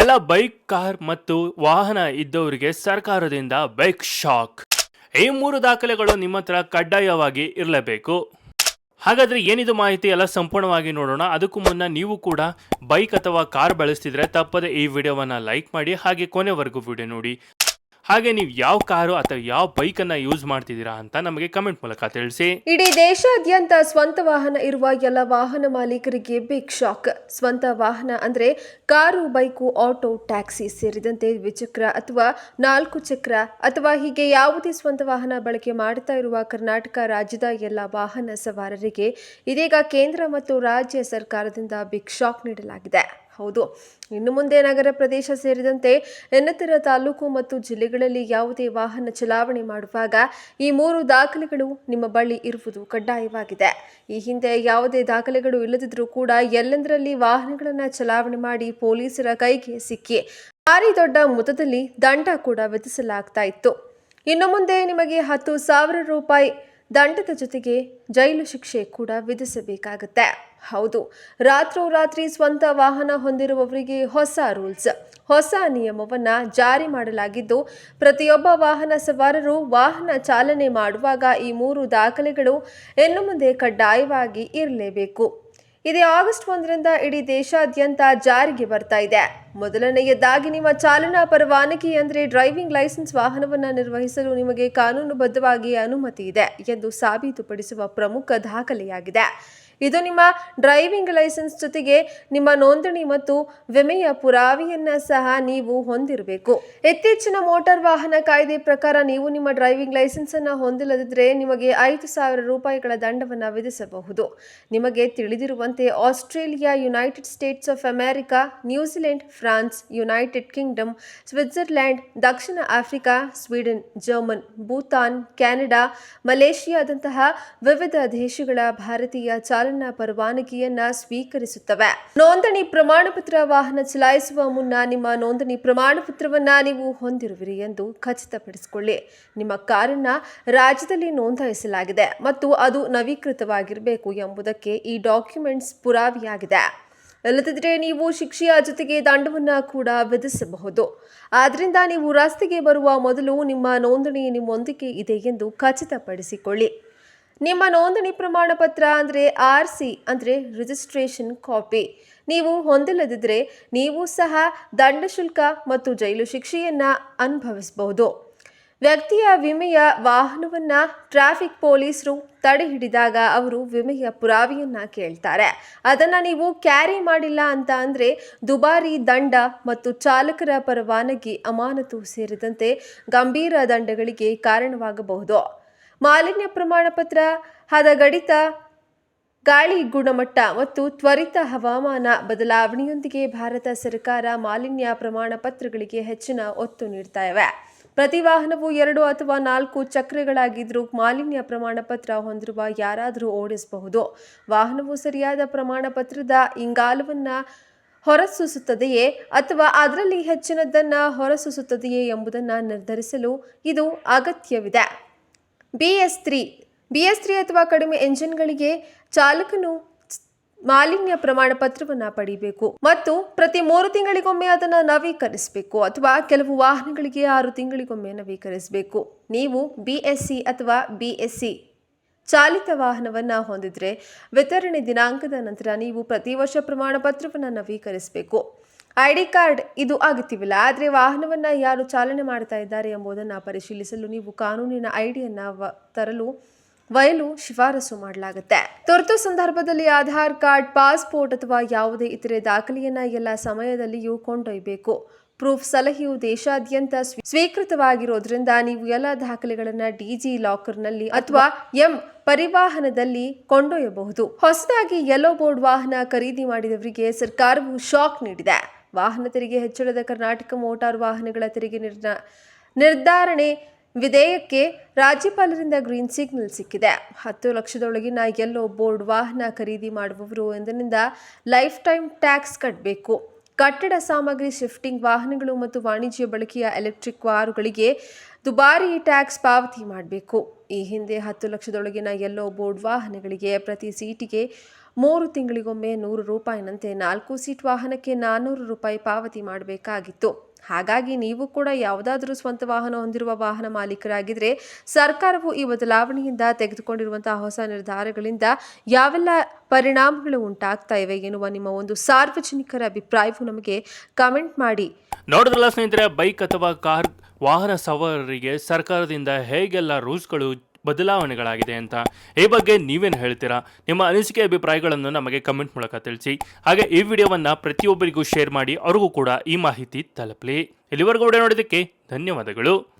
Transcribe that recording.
ಎಲ್ಲ bike, car ಮತ್ತು ವಾಹನ ಇದ್ದವರಿಗೆ ಸರ್ಕಾರದಿಂದ ಬೈಕ್ ಶಾಕ್. ಈ ಮೂರು ದಾಖಲೆಗಳು ನಿಮ್ಮ ಹತ್ರ ಕಡ್ಡಾಯವಾಗಿ ಇರಲೇಬೇಕು. ಹಾಗಾದ್ರೆ ಏನಿದು ಮಾಹಿತಿ ಎಲ್ಲ ಸಂಪೂರ್ಣವಾಗಿ ನೋಡೋಣ. ಅದಕ್ಕೂ ಮುನ್ನ ನೀವು ಕೂಡ ಬೈಕ್ ಅಥವಾ ಕಾರ್ ಬಳಸ್ತಿದ್ರೆ ತಪ್ಪದೆ ಈ ವಿಡಿಯೋವನ್ನ ಲೈಕ್ ಮಾಡಿ ಹಾಗೆ ಕೊನೆವರೆಗೂ ವಿಡಿಯೋ ನೋಡಿ. ಹಾಗೆ ನೀವು ಯಾವ ಕಾರು ಅಥವಾ ಯಾವ ಬೈಕನ್ನು ಯೂಸ್ ಮಾಡ್ತಿದ್ದೀರಾ ಅಂತ ನಮಗೆ ಕಮೆಂಟ್ ಮೂಲಕ ತಿಳಿಸಿ. ಇಡೀ ದೇಶಾದ್ಯಂತ ಸ್ವಂತ ವಾಹನ ಇರುವ ಎಲ್ಲ ವಾಹನ ಮಾಲೀಕರಿಗೆ ಬಿಗ್ ಶಾಕ್ ಸ್ವಂತ ವಾಹನ ಅಂದ್ರೆ ಕಾರು, ಬೈಕು ಆಟೋ ಟ್ಯಾಕ್ಸಿ ಸೇರಿದಂತೆ ದ್ವಿಚಕ್ರ ಅಥವಾ ನಾಲ್ಕು ಚಕ್ರ ಅಥವಾ ಹೀಗೆ ಯಾವುದೇ ಸ್ವಂತ ವಾಹನ ಬಳಕೆ ಮಾಡ್ತಾ ಇರುವ ಕರ್ನಾಟಕ ರಾಜ್ಯದ ಎಲ್ಲ ವಾಹನ ಸವಾರರಿಗೆ ಇದೀಗ ಕೇಂದ್ರ ಮತ್ತು ರಾಜ್ಯ ಸರ್ಕಾರದಿಂದ ಬಿಗ್ ಶಾಕ್ ನೀಡಲಾಗಿದೆ. ಹೌದು. ಇನ್ನು ಮುಂದೆ ನಗರ ಪ್ರದೇಶ ಸೇರಿದಂತೆ ಇನ್ನಿತರ ತಾಲೂಕು ಮತ್ತು ಜಿಲ್ಲೆಗಳಲ್ಲಿ ಯಾವುದೇ ವಾಹನ ಚಲಾವಣೆ ಮಾಡುವಾಗ ಈ ಮೂರು ದಾಖಲೆಗಳು ನಿಮ್ಮ ಬಳಿ ಇರುವುದು ಕಡ್ಡಾಯವಾಗಿದೆ. ಈ ಹಿಂದೆ ಯಾವುದೇ ದಾಖಲೆಗಳು ಇಲ್ಲದಿದ್ದರೂ ಕೂಡ ಎಲ್ಲೆಂದರಲ್ಲಿ ವಾಹನಗಳನ್ನು ಚಲಾವಣೆ ಮಾಡಿ ಪೊಲೀಸರ ಕೈಗೆ ಸಿಕ್ಕಿ ಭಾರಿ ದೊಡ್ಡ ಮೊತ್ತದಲ್ಲಿ ದಂಡ ಕೂಡ ವಿಧಿಸಲಾಗ್ತಾ ಇತ್ತು. ಇನ್ನು ಮುಂದೆ ನಿಮಗೆ ಹತ್ತು ಸಾವಿರ ರೂಪಾಯಿ ದಂಡದ ಜೊತೆಗೆ ಜೈಲು ಶಿಕ್ಷೆ ಕೂಡ ವಿಧಿಸಬೇಕಾಗುತ್ತೆ. ಹೌದು. ರಾತ್ರೋರಾತ್ರಿ ಸ್ವಂತ ವಾಹನ ಹೊಂದಿರುವವರಿಗೆ ಹೊಸ ರೂಲ್ಸ್. ಹೊಸ ನಿಯಮವನ್ನ ಜಾರಿ ಮಾಡಲಾಗಿದ್ದು, ಪ್ರತಿಯೊಬ್ಬ ವಾಹನ ಸವಾರರು ವಾಹನ ಚಾಲನೆ ಮಾಡುವಾಗ ಈ ಮೂರು ದಾಖಲೆಗಳು ಇನ್ನು ಮುಂದೆ ಕಡ್ಡಾಯವಾಗಿ ಇರಲೇಬೇಕು. ಇದೇ ಆಗಸ್ಟ್ ಒಂದರಿಂದ ಇಡೀ ದೇಶಾದ್ಯಂತ ಜಾರಿಗೆ ಬರ್ತಾ ಇದೆ. ಮೊದಲನೆಯದಾಗಿ ನಿಮ್ಮ ಚಾಲನಾ ಪರವಾನಗಿ ಅಂದರೆ ಡ್ರೈವಿಂಗ್ ಲೈಸೆನ್ಸ್ ವಾಹನವನ್ನು ನಿರ್ವಹಿಸಲು ನಿಮಗೆ ಕಾನೂನುಬದ್ಧವಾಗಿ ಅನುಮತಿ ಇದೆ ಎಂದು ಸಾಬೀತುಪಡಿಸುವ ಪ್ರಮುಖ ದಾಖಲೆಯಾಗಿದೆ. ಇದು ನಿಮ್ಮ ಡ್ರೈವಿಂಗ್ ಲೈಸೆನ್ಸ್ ಜೊತೆಗೆ ನಿಮ್ಮ ನೋಂದಣಿ ಮತ್ತು ವಿಮೆಯ ಪುರಾವೆಯನ್ನ ಸಹ ನೀವು ಹೊಂದಿರಬೇಕು. ಇತ್ತೀಚಿನ ಮೋಟಾರ್ ವಾಹನ ಕಾಯ್ದೆ ಪ್ರಕಾರ ನೀವು ನಿಮ್ಮ ಡ್ರೈವಿಂಗ್ ಲೈಸೆನ್ಸ್ ಅನ್ನ ಹೊಂದಿಲ್ಲದಿದ್ದರೆ ನಿಮಗೆ ಐದು ಸಾವಿರ ರೂಪಾಯಿಗಳ ದಂಡವನ್ನು ವಿಧಿಸಬಹುದು. ನಿಮಗೆ ತಿಳಿದಿರುವಂತೆ Australia, United States of America, New Zealand, France, United Kingdom, Switzerland, Dakshina Africa, Sweden, German, Bhutan, Canada, ಮಲೇಷಿಯಾದಂತಹ ವಿವಿಧ ದೇಶಗಳ ಭಾರತೀಯ ಚಾಲನಾ ಪರವಾನಗಿಯನ್ನ ಸ್ವೀಕರಿಸುತ್ತವೆ. ನೋಂದಣಿ ಪ್ರಮಾಣ ಪತ್ರ ವಾಹನ ಚಲಾಯಿಸುವ ಮುನ್ನ ನಿಮ್ಮ ನೋಂದಣಿ ಪ್ರಮಾಣ ಪತ್ರವನ್ನ ನೀವು ಹೊಂದಿರುವಿರಿ ಎಂದು ಖಚಿತಪಡಿಸಿಕೊಳ್ಳಿ. ನಿಮ್ಮ ಕಾರನ್ನ ರಾಜ್ಯದಲ್ಲಿ ನೋಂದಾಯಿಸಲಾಗಿದೆ ಮತ್ತು ಅದು ನವೀಕೃತವಾಗಿರಬೇಕು ಎಂಬುದಕ್ಕೆ ಈ ಡಾಕ್ಯುಮೆಂಟ್ಸ್ ಪುರಾವೆಯಾಗಿದೆ. ಇಲ್ಲದಿದ್ದರೆ ನೀವು ಶಿಕ್ಷೆಯ ಜೊತೆಗೆ ದಂಡವನ್ನು ಕೂಡ ವಿಧಿಸಬಹುದು. ಆದ್ದರಿಂದ ನೀವು ರಸ್ತೆಗೆ ಬರುವ ಮೊದಲು ನಿಮ್ಮ ನೋಂದಣಿ ನಿಮ್ಮೊಂದಿಗೆ ಇದೆ ಎಂದು ಖಚಿತಪಡಿಸಿಕೊಳ್ಳಿ. ನಿಮ್ಮ ನೋಂದಣಿ ಪ್ರಮಾಣ ಪತ್ರ ಅಂದರೆ ಆರ್ ಸಿ ಅಂದರೆ ರಿಜಿಸ್ಟ್ರೇಷನ್ ಕಾಪಿ ನೀವು ಹೊಂದಿಲ್ಲದಿದ್ದರೆ ನೀವು ಸಹ ದಂಡ ಶುಲ್ಕ ಮತ್ತು ಜೈಲು ಶಿಕ್ಷೆಯನ್ನು ಅನುಭವಿಸಬಹುದು. ವ್ಯಕ್ತಿಯ ವಿಮೆಯ ವಾಹನವನ್ನು ಟ್ರಾಫಿಕ್ ಪೊಲೀಸರು ತಡೆ ಹಿಡಿದಾಗ ಅವರು ವಿಮೆಯ ಪುರಾವೆಯನ್ನು ಕೇಳ್ತಾರೆ. ಅದನ್ನು ನೀವು ಕ್ಯಾರಿ ಮಾಡಿಲ್ಲ ಅಂತ ಅಂದರೆ ದುಬಾರಿ ದಂಡ ಮತ್ತು ಚಾಲಕರ ಪರವಾನಗಿ ಅಮಾನತು ಸೇರಿದಂತೆ ಗಂಭೀರ ದಂಡಗಳಿಗೆ ಕಾರಣವಾಗಬಹುದು. ಮಾಲಿನ್ಯ ಪ್ರಮಾಣ ಪತ್ರ, ಹದಗಡಿತ ಗಾಳಿ ಗುಣಮಟ್ಟ ಮತ್ತು ತ್ವರಿತ ಹವಾಮಾನ ಬದಲಾವಣೆಯೊಂದಿಗೆ ಭಾರತ ಸರ್ಕಾರ ಮಾಲಿನ್ಯ ಪ್ರಮಾಣ ಪತ್ರಗಳಿಗೆ ಹೆಚ್ಚಿನ ಒತ್ತು ನೀಡ್ತಾ ಇವೆ. ಪ್ರತಿ ವಾಹನವು ಎರಡು ಅಥವಾ ನಾಲ್ಕು ಚಕ್ರಗಳಾಗಿದ್ದರೂ ಮಾಲಿನ್ಯ ಪ್ರಮಾಣ ಪತ್ರ ಹೊಂದಿರುವ ಯಾರಾದರೂ ಓಡಿಸಬಹುದು. ವಾಹನವು ಸರಿಯಾದ ಪ್ರಮಾಣ ಪತ್ರದ ಇಂಗಾಲವನ್ನ ಹೊರಸೂಸುತ್ತದೆಯೇ ಅಥವಾ ಅದರಲ್ಲಿ ಹೆಚ್ಚಿನದನ್ನು ಹೊರಸೂಸುತ್ತದೆಯೇ ಎಂಬುದನ್ನು ನಿರ್ಧರಿಸಲು ಇದು ಅಗತ್ಯವಿದೆ. B S three B S three ಅಥವಾ ಕಡಿಮೆ ಎಂಜಿನ್ಗಳಿಗೆ ಚಾಲಕನು ಮಾಲಿನ್ಯ ಪ್ರಮಾಣ ಪತ್ರವನ್ನು ಪಡಿಬೇಕು. ಮತ್ತು ಪ್ರತಿ ಮೂರು ತಿಂಗಳಿಗೊಮ್ಮೆ ಅದನ್ನು ನವೀಕರಿಸಬೇಕು. ಅಥವಾ ಕೆಲವು ವಾಹನಗಳಿಗೆ ಆರು ತಿಂಗಳಿಗೊಮ್ಮೆ ನವೀಕರಿಸಬೇಕು. ನೀವು ಬಿ ಎಸ್ ಸಿ ಅಥವಾ ಬಿ ಎಸ್ ಸಿ ಚಾಲಿತ ವಾಹನವನ್ನು ಹೊಂದಿದ್ರೆ ವಿತರಣೆ ದಿನಾಂಕದ ನಂತರ ನೀವು ಪ್ರತಿ ವರ್ಷ ಪ್ರಮಾಣ ಪತ್ರವನ್ನು ನವೀಕರಿಸಬೇಕು. ಐ ಡಿ ಕಾರ್ಡ್ ಇದು ಅಗತ್ಯವಿಲ್ಲ, ಆದರೆ ವಾಹನವನ್ನು ಯಾರು ಚಾಲನೆ ಮಾಡ್ತಾ ಇದ್ದಾರೆ ಎಂಬುದನ್ನು ಪರಿಶೀಲಿಸಲು ನೀವು ಕಾನೂನಿನ ಐಡಿಯನ್ನು ತರಲು ವಯಲು ಶಿಫಾರಸು ಮಾಡಲಾಗುತ್ತೆ. ತುರ್ತು ಸಂದರ್ಭದಲ್ಲಿ ಆಧಾರ್ ಕಾರ್ಡ್, ಪಾಸ್ಪೋರ್ಟ್ ಅಥವಾ ಯಾವುದೇ ಇತರೆ ದಾಖಲೆಯನ್ನ ಎಲ್ಲ ಸಮಯದಲ್ಲಿಯೂ ಕೊಂಡೊಯ್ಯಬೇಕು. ಪ್ರೂಫ್ ಸಲಹೆಯು ದೇಶಾದ್ಯಂತ ಸ್ವೀ- ಸ್ವೀಕೃತವಾಗಿರೋದ್ರಿಂದ ನೀವು ಎಲ್ಲ ದಾಖಲೆಗಳನ್ನು ಡಿಜಿ ಲಾಕರ್ನಲ್ಲಿ ಅಥವಾ ಎಂ ಪರಿವಾಹನದಲ್ಲಿ ಕೊಂಡೊಯ್ಯಬಹುದು. ಹೊಸದಾಗಿ ಯೆಲ್ಲೋ ಬೋರ್ಡ್ ವಾಹನ ಖರೀದಿ ಮಾಡಿದವರಿಗೆ ಸರ್ಕಾರವು ಶಾಕ್ ನೀಡಿದೆ. ವಾಹನ ತೆರಿಗೆ ಹೆಚ್ಚಳದ ಕರ್ನಾಟಕ ಮೋಟಾರು ವಾಹನಗಳ ತೆರಿಗೆ ನಿರ್ಣ, ನಿರ್ಧಾರಣೆ ವಿಧೇಯಕ್ಕೆ ರಾಜ್ಯಪಾಲರಿಂದ ಗ್ರೀನ್ ಸಿಗ್ನಲ್ ಸಿಕ್ಕಿದೆ. ಹತ್ತು ಲಕ್ಷದೊಳಗಿನ ಎಲ್ಲೋ ಬೋರ್ಡ್ ವಾಹನ ಖರೀದಿ ಮಾಡುವವರು ಎಂದಿನಿಂದ ಲೈಫ್ ಟೈಮ್ ಟ್ಯಾಕ್ಸ್ ಕಟ್ಟಬೇಕು ಕಟ್ಟಡ ಸಾಮಗ್ರಿ ಶಿಫ್ಟಿಂಗ್ ವಾಹನಗಳು ಮತ್ತು ವಾಣಿಜ್ಯ ಬಳಕೆಯ ಎಲೆಕ್ಟ್ರಿಕ್ ಕಾರುಗಳಿಗೆ ದುಬಾರಿ ಟ್ಯಾಕ್ಸ್ ಪಾವತಿ ಮಾಡಬೇಕು. ಈ ಹಿಂದೆ ಹತ್ತು ಲಕ್ಷದೊಳಗಿನ ಎಲ್ಲೋ ಬೋರ್ಡ್ ವಾಹನಗಳಿಗೆ ಪ್ರತಿ ಸೀಟಿಗೆ ಮೂರು ತಿಂಗಳಿಗೊಮ್ಮೆ ನೂರು ರೂಪಾಯಿನಂತೆ ನಾಲ್ಕು ಸೀಟ್ ವಾಹನಕ್ಕೆ ನಾನ್ನೂರು ರೂಪಾಯಿ ಪಾವತಿ ಮಾಡಬೇಕಾಗಿತ್ತು. ಹಾಗಾಗಿ ನೀವು ಕೂಡ ಯಾವುದಾದರೂ ಸ್ವಂತ ವಾಹನ ಹೊಂದಿರುವ ವಾಹನ ಮಾಲೀಕರಾಗಿದ್ದರೆ ಸರ್ಕಾರವು ಈ ಬದಲಾವಣೆಯಿಂದ ತೆಗೆದುಕೊಂಡಿರುವಂತಹ ಹೊಸ ನಿರ್ಧಾರಗಳಿಂದ ಯಾವೆಲ್ಲ ಪರಿಣಾಮಗಳು ಉಂಟಾಗ್ತಾ ಇವೆ ಎನ್ನುವ ನಿಮ್ಮ ಒಂದು ಸಾರ್ವಜನಿಕರ ಅಭಿಪ್ರಾಯವು ನಮಗೆ ಕಮೆಂಟ್ ಮಾಡಿ. ನೋಡಿದ್ರಲ್ಲ ಸ್ನೇಹಿತರೆ, ಬೈಕ್ ಅಥವಾ ಕಾರ್ ವಾಹನ ಸವಾರರಿಗೆ ಸರ್ಕಾರದಿಂದ ಹೇಗೆಲ್ಲ ರೂಲ್ಸ್ಗಳು ಬದಲಾವಣೆಗಳಾಗಿದೆ ಅಂತ. ಈ ಬಗ್ಗೆ ನೀವೇನು ಹೇಳ್ತೀರಾ? ನಿಮ್ಮ ಅನಿಸಿಕೆ ಅಭಿಪ್ರಾಯಗಳನ್ನು ನಮಗೆ ಕಮೆಂಟ್ ಮೂಲಕ ತಿಳಿಸಿ. ಹಾಗೆ ಈ ವಿಡಿಯೋವನ್ನು ಪ್ರತಿಯೊಬ್ಬರಿಗೂ ಶೇರ್ ಮಾಡಿ ಅವ್ರಿಗೂ ಕೂಡ ಈ ಮಾಹಿತಿ ತಲುಪಲಿ. ಇಲ್ಲಿವರೆಗೂ ನೋಡಿದ್ದಕ್ಕೆ ಧನ್ಯವಾದಗಳು.